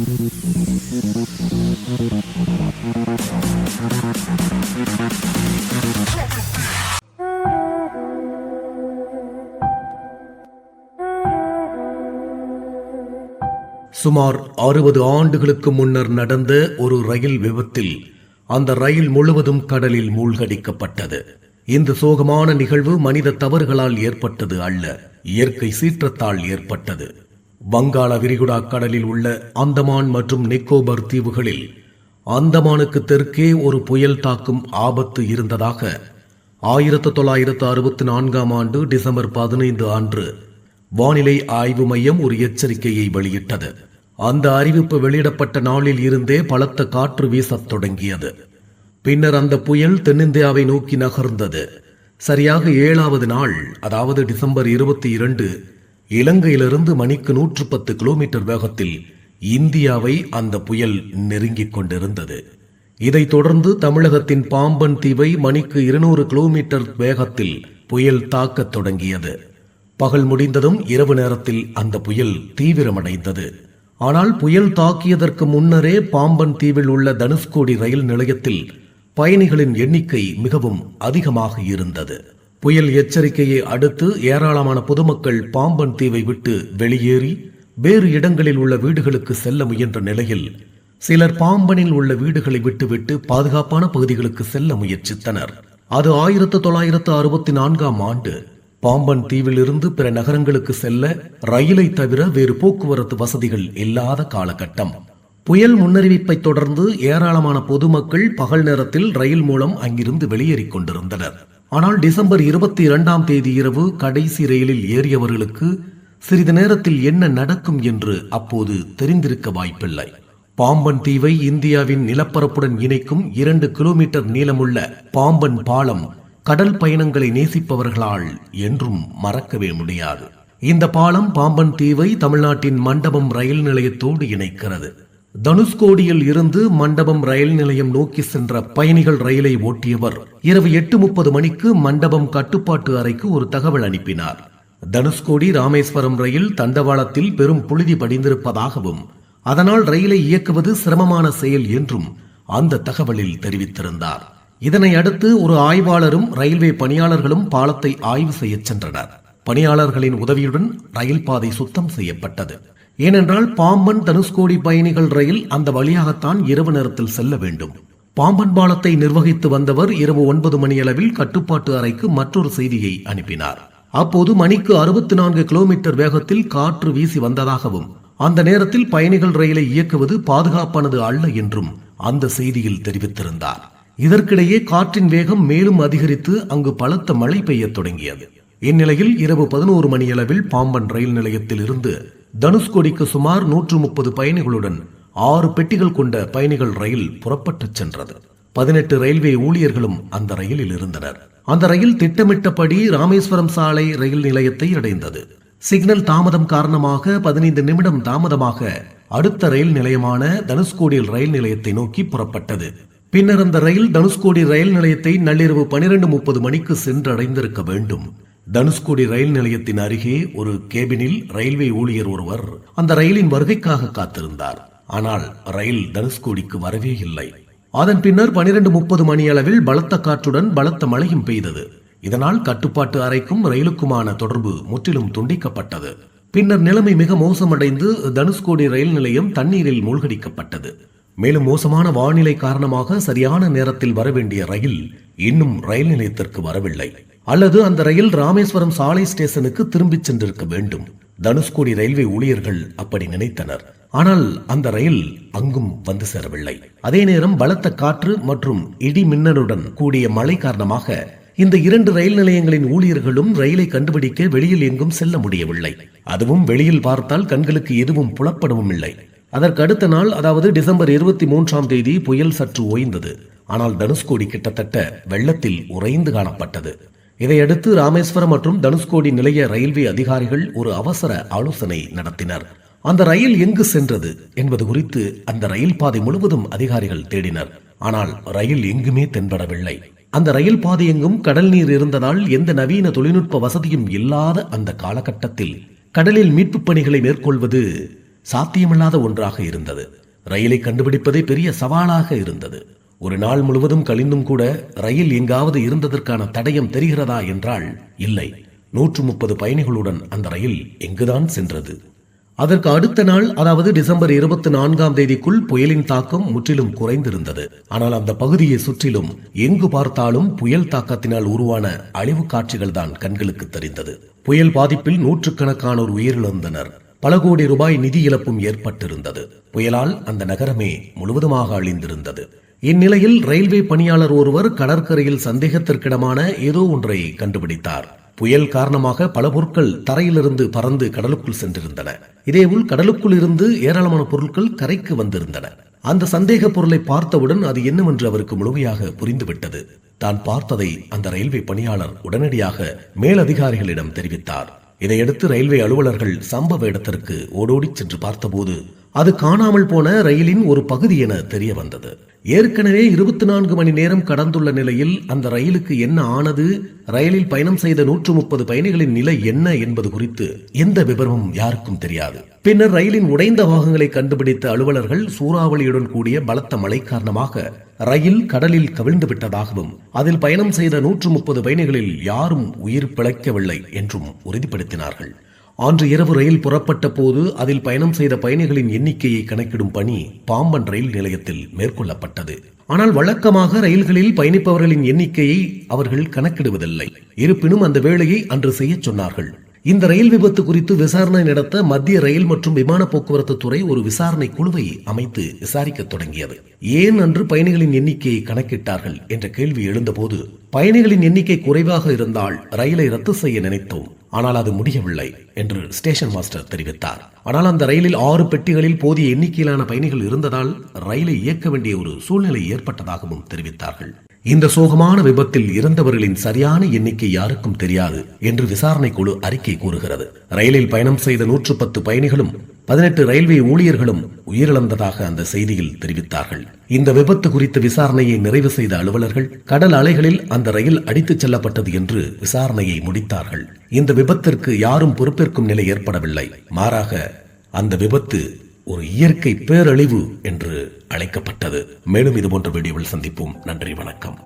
சுமார் அறுபது ஆண்டுகளுக்கு முன்னர் நடந்த ஒரு ரயில் விபத்தில் அந்த ரயில் முழுவதும் கடலில் மூழ்கடிக்கப்பட்டது. இந்த சோகமான நிகழ்வு மனித தவறுகளால் ஏற்பட்டது அல்ல இயற்கை சீற்றத்தால் ஏற்பட்டது. வங்காள விரிகுடா கடலில் உள்ள அந்தமான் மற்றும் நிக்கோபர் தீவுகளில் அந்தமானுக்கு தெற்கே ஒரு புயல் தாக்கும் ஆபத்து இருந்ததாக ஆயிரத்து தொள்ளாயிரத்து அறுபத்தி நான்காம் ஆண்டு டிசம்பர் பதினைந்து அன்று வானிலை ஆய்வு மையம் ஒரு எச்சரிக்கையை வெளியிட்டது. அந்த அறிவிப்பு வெளியிடப்பட்ட நாளில் இருந்தே பலத்த காற்று வீசத் தொடங்கியது. பின்னர் அந்த புயல் தென்னிந்தியாவை நோக்கி நகர்ந்தது. சரியாக ஏழாவது நாள் அதாவது டிசம்பர் இருபத்தி இரண்டு இலங்கையிலிருந்து மணிக்கு நூற்று பத்து கிலோமீட்டர் வேகத்தில் இந்தியாவை அந்த புயல் நெருங்கிக் கொண்டிருந்தது. இதைத் தொடர்ந்து தமிழகத்தின் பாம்பன் தீவை மணிக்கு இருநூறு கிலோமீட்டர் வேகத்தில் புயல் தாக்கத் தொடங்கியது. பகல் முடிந்ததும் இரவு நேரத்தில் அந்த புயல் தீவிரமடைந்தது. ஆனால் புயல் தாக்கியதற்கு முன்னரே பாம்பன் தீவில் உள்ள தனுஷ்கோடி ரயில் நிலையத்தில் பயணிகளின் எண்ணிக்கை மிகவும் அதிகமாக இருந்தது. புயல் எச்சரிக்கையை அடுத்து ஏராளமான பொதுமக்கள் பாம்பன் தீவை விட்டு வெளியேறி வேறு இடங்களில் உள்ள வீடுகளுக்கு செல்ல முயன்ற நிலையில் சிலர் பாம்பனில் உள்ள வீடுகளை விட்டுவிட்டு பாதுகாப்பான பகுதிகளுக்கு செல்ல முயற்சித்தனர். அது ஆயிரத்து தொள்ளாயிரத்து அறுபத்தி நான்காம் ஆண்டு. பாம்பன் தீவிலிருந்து பிற நகரங்களுக்கு செல்ல ரயிலை தவிர வேறு போக்குவரத்து வசதிகள் இல்லாத காலகட்டம். புயல் முன்னறிவிப்பை தொடர்ந்து ஏராளமான பொதுமக்கள் பகல் நேரத்தில் ரயில் மூலம் அங்கிருந்து வெளியேறிக் கொண்டிருந்தனர். ஆனால் டிசம்பர் இருபத்தி இரண்டாம் தேதி இரவு கடைசி ரயிலில் ஏறியவர்களுக்கு சிறிது நேரத்தில் என்ன நடக்கும் என்று அப்போது தெரிந்திருக்க வாய்ப்பில்லை. பாம்பன் தீவை இந்தியாவின் நிலப்பரப்புடன் இணைக்கும் இரண்டு கிலோமீட்டர் நீளமுள்ள பாம்பன் பாலம் கடல் பயணங்களை நேசிப்பவர்களால் என்றும் மறக்கவே முடியாது. இந்த பாலம் பாம்பன் தீவை தமிழ்நாட்டின் மண்டபம் ரயில் நிலையத்தோடு இணைக்கிறது. தனுஷ்கோடியில் இருந்து மண்டபம் ரயில் நிலையம் நோக்கி சென்ற பயணிகள் ரயிலை ஓட்டியவர். இரவு எட்டு முப்பது மணிக்கு மண்டபம் கட்டுப்பாட்டு அறைக்கு ஒரு தகவல் அனுப்பினார். தனுஷ்கோடி ராமேஸ்வரம் ரயில் தண்டவாளத்தில் பெரும் புழுதி படிந்திருப்பதாகவும் அதனால் ரயிலை இயக்குவது சிரமமான செயல் என்றும் அந்த தகவலில் தெரிவித்திருந்தார். இதனை அடுத்து ஒரு ஆய்வாளரும் ரயில்வே பணியாளர்களும் பாலத்தை ஆய்வு செய்யச் சென்றனர். பணியாளர்களின் உதவியுடன் ரயில் பாதை சுத்தம் செய்யப்பட்டது. ஏனென்றால் பாம்பன் தனுஷ்கோடி பயணிகள் ரயில் அந்த வழியாகத்தான் இரவு நேரத்தில் செல்ல வேண்டும். பாம்பன் பாலத்தை நிர்வகித்து வந்தவர் இரவு ஒன்பது மணியளவில் கட்டுப்பாட்டு அறைக்கு மற்றொரு செய்தியை அனுப்பினார். அப்போது மணிக்கு அறுபத்தி நான்கு கிலோமீட்டர் வேகத்தில் காற்று வீசி வந்ததாகவும் அந்த நேரத்தில் பயணிகள் ரயிலை இயக்குவது பாதுகாப்பானது அல்ல என்றும் அந்த செய்தியில் தெரிவித்திருந்தார். இதற்கிடையே காற்றின் வேகம் மேலும் அதிகரித்து அங்கு பலத்த மழை பெய்யத் தொடங்கியது. இந்நிலையில் இரவு பதினோரு மணியளவில் பாம்பன் ரயில் நிலையத்தில் இருந்து தனுஷ்கோடிக்கு சுமார் நூற்று முப்பது பயணிகளுடன் ஆறு பெட்டிகள் கொண்ட பயணிகள் ரயில் புறப்பட்டுச் சென்றது. பதினெட்டு ரயில்வே ஊழியர்களும் அந்த ரயிலில் இருந்தனர். அந்த ரயில் திட்டமிட்டபடி ராமேஸ்வரம் சாலை ரயில் நிலையத்தை அடைந்தது. சிக்னல் தாமதம் காரணமாக பதினைந்து நிமிடம் தாமதமாக அடுத்த ரயில் நிலையமான தனுஷ்கோடியில் ரயில் நிலையத்தை நோக்கி புறப்பட்டது. பின்னர் அந்த ரயில் தனுஷ்கோடி ரயில் நிலையத்தை நள்ளிரவு பனிரெண்டு முப்பது மணிக்கு சென்றடைந்திருக்க வேண்டும். தனுஷ்கோடி ரயில் நிலையத்தின் அருகே ஒரு கேபினில் ரயில்வே ஊழியர் ஒருவர் அந்த ரயிலின் வருகைக்காக காத்திருந்தார். ஆனால் ரயில் தனுஷ்கோடிக்கு வரவே இல்லை. அதன் பின்னர் பனிரெண்டு முப்பது மணி அளவில் பலத்த காற்றுடன் பலத்த மழையும் பெய்தது. இதனால் கட்டுப்பாட்டு அறைக்கும் ரயிலுக்குமான தொடர்பு முற்றிலும் துண்டிக்கப்பட்டது. பின்னர் நிலைமை மிக மோசமடைந்து தனுஷ்கோடி ரயில் நிலையம் தண்ணீரில் மூழ்கடிக்கப்பட்டது. மேலும் மோசமான வானிலை காரணமாக சரியான நேரத்தில் வரவேண்டிய ரயில் இன்னும் ரயில் நிலையத்திற்கு வரவில்லை. அல்லது அந்த ரயில் ராமேஸ்வரம் சாலை ஸ்டேஷனுக்கு திரும்பிச் சென்றிருக்க வேண்டும். தனுஷ்கோடி ரயில்வே ஊழியர்கள் அப்படி நினைத்தனர். ஆனால் அந்த ரயில் அங்கும் வந்து சேரவில்லை. அதே நேரம் பலத்த காற்று மற்றும் இடி மின்னலுடன் கூடிய மழை காரணமாக இந்த இரண்டு ரயில் நிலையங்களின் ஊழியர்களும் ரயிலை கண்டுபிடிக்க வெளியில் எங்கும் செல்ல முடியவில்லை. அதுவும் வெளியில் பார்த்தால் கண்களுக்கு எதுவும் புலப்படவும் இல்லை. அதற்கு அடுத்த நாள் அதாவது டிசம்பர் இருபத்தி மூன்றாம் தேதி புயல் சற்று ஓய்ந்தது. ஆனால் தனுஷ்கோடி கிட்டத்தட்ட வெள்ளத்தில் உறைந்து காணப்பட்டது. இதையடுத்து ராமேஸ்வரம் மற்றும் தனுஷ்கோடி நிலைய ரயில்வே அதிகாரிகள் ஒரு அவசர ஆலோசனை நடத்தினர். அந்த ரயில் எங்கு சென்றது என்பது குறித்து அந்த ரயில் பாதை முழுவதும் அதிகாரிகள் தேடினர். ஆனால் ரயில் எங்குமே தென்படவில்லை. அந்த ரயில் பாதை எங்கும் கடல் நீர் இருந்ததால் எந்த நவீன தொழில்நுட்ப வசதியும் இல்லாத அந்த காலகட்டத்தில் கடலில் மீட்பு பணிகளை மேற்கொள்வது சாத்தியமில்லாத ஒன்றாக இருந்தது. ரயிலை கண்டுபிடிப்பதே பெரிய சவாலாக இருந்தது. ஒரு நாள் முழுவதும் கழிந்தும் கூட ரயில் எங்காவது இருந்ததற்கான தடயம் தெரிகிறதா என்றால் இல்லை. நூற்று முப்பது பயணிகளுடன் அந்த ரயில் எங்குதான் சென்றது? அதற்கு அடுத்த நாள் அதாவது டிசம்பர் இருபத்தி நான்காம் தேதிக்குள் புயலின் தாக்கம் முற்றிலும் குறைந்திருந்தது. ஆனால் அந்த பகுதியை சுற்றிலும் எங்கு பார்த்தாலும் புயல் தாக்கத்தினால் உருவான அழிவு காட்சிகள் தான் கண்களுக்கு தெரிந்தது. புயல் பாதிப்பில் நூற்றுக்கணக்கானோர் உயிரிழந்தனர். பல கோடி ரூபாய் நிதி இழப்பும் ஏற்பட்டிருந்தது. புயலால் அந்த நகரமே முழுவதுமாக அழிந்திருந்தது. இந்நிலையில் ரயில்வே பணியாளர் ஒருவர் கடற்கரையில் சந்தேகத்திற்கிடமான ஏதோ ஒன்றை கண்டுபிடித்தார். புயல் காரணமாக பல பொருட்கள் தரையிலிருந்து பறந்து கடலுக்குள் சென்றிருந்தன. இதேபோல் கடலுக்குள் இருந்து ஏராளமான பொருட்கள் கரைக்கு வந்திருந்தன. அந்த சந்தேக பொருளை பார்த்தவுடன் அது என்னவென்று அவருக்கு முழுமையாக புரிந்துவிட்டது. தான் பார்த்ததை அந்த ரயில்வே பணியாளர் உடனடியாக மேலதிகாரிகளிடம் தெரிவித்தார். இதையடுத்து ரயில்வே அலுவலர்கள் சம்பவ இடத்திற்கு ஓடோடி சென்று பார்த்தபோது அது காணாமல் போன ரயிலின் ஒரு பகுதி என தெரிய வந்தது. ஏற்கனவே இருபத்தி நான்கு மணி நேரம் கடந்துள்ள நிலையில் அந்த ரயிலுக்கு என்ன ஆனது ரயிலில் பயணம் செய்த நூற்று முப்பது பயணிகளின் நிலை என்ன என்பது குறித்து எந்த விவரமும் யாருக்கும் தெரியாது. பின்னர் ரயிலின் உடைந்த பாகங்களை கண்டுபிடித்த அலுவலர்கள் சூறாவளியுடன் கூடிய பலத்த மழை காரணமாக ரயில் கடலில் கவிழ்ந்து விட்டதாகவும் அதில் பயணம் செய்த நூற்று முப்பது பயணிகளில் யாரும் உயிர் பிழைக்கவில்லை என்றும் உறுதிப்படுத்தினார்கள். அன்று இரவு ரயில் புறப்பட்ட போது அதில் பயணம் செய்த பயணிகளின் எண்ணிக்கையை கணக்கிடும் பணி பாம்பன் ரயில் நிலையத்தில் மேற்கொள்ளப்பட்டது. ஆனால் வழக்கமாக ரயில்களில் பயணிப்பவர்களின் எண்ணிக்கையை அவர்கள் கணக்கிடுவதில்லை. இருப்பினும் அந்த வேலையை அன்று செய்யச் சொன்னார்கள். இந்த ரயில் விபத்து குறித்து விசாரணை நடத்த மத்திய ரயில் மற்றும் விமான போக்குவரத்து துறை ஒரு விசாரணை குழுவை அமைத்து விசாரிக்க தொடங்கியது. ஏன் அன்று பயணிகளின் எண்ணிக்கையை கணக்கிட்டார்கள்? என்ற கேள்வி எழுந்தபோது பயணிகளின் எண்ணிக்கை குறைவாக இருந்தால் ரயிலை ரத்து செய்ய நினைத்தோம். ஆனால் அது முடியவில்லை என்று ஸ்டேஷன் மாஸ்டர் தெரிவித்தார். ஆனால் அந்த ரயிலில் ஆறு பெட்டிகளில் போதிய எண்ணிக்கையிலான பயணிகள் இருந்ததால் ரயிலை இயக்க வேண்டிய ஒரு சூழ்நிலை ஏற்பட்டதாகவும் தெரிவித்தார்கள். இந்த சோகமான விபத்தில் இறந்தவர்களின் சரியான எண்ணிக்கை யாருக்கும் தெரியாது என்று விசாரணை குழு அறிக்கை கூறுகிறது. ரயிலில் பயணம் செய்த நூற்று பத்து பயணிகளும் பதினெட்டு ரயில்வே ஊழியர்களும் உயிரிழந்ததாக அந்த செய்தியில் தெரிவித்தார்கள். இந்த விபத்து குறித்த விசாரணையை நிறைவு செய்த அலுவலர்கள் கடல் அலைகளில் அந்த ரயில் அடித்துச் செல்லப்பட்டது என்று விசாரணையை முடித்தார்கள். இந்த விபத்திற்கு யாரும் பொறுப்பேற்கும் நிலை ஏற்படவில்லை. மாறாக அந்த விபத்து ஒரு இயற்கை பேரழிவு என்று அழைக்கப்பட்டது. மேலும் இதுபோன்ற வீடியோவில் சந்திப்போம். நன்றி வணக்கம்.